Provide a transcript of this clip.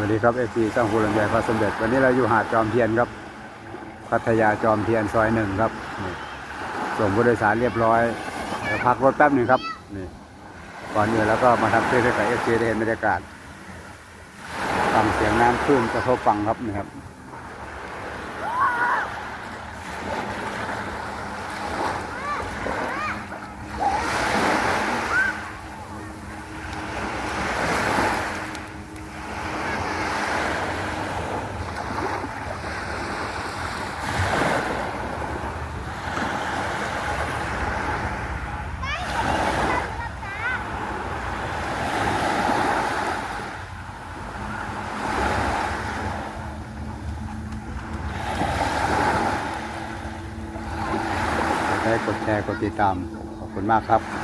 วัสดีครับเอซีช่างภูลำไยพระสมเด็จ วันนี้เราอยู่หาดจอมเทียนครับ พัทยาจอมเทียนซอยหนึ่งครับส่งผู้โดยสารเรียบร้อยพักรถแป๊บหนึ่งครับนี่ก่อนอื่นแล้วก็มาทำคลิปให้กับเอซีได้เห็นบรรยากาศฟังเสียงน้ำคลื่นกระทบฟังครับนี่ครับ ไลค์กดแชร์กดติดตาม ขอบคุณมากครับ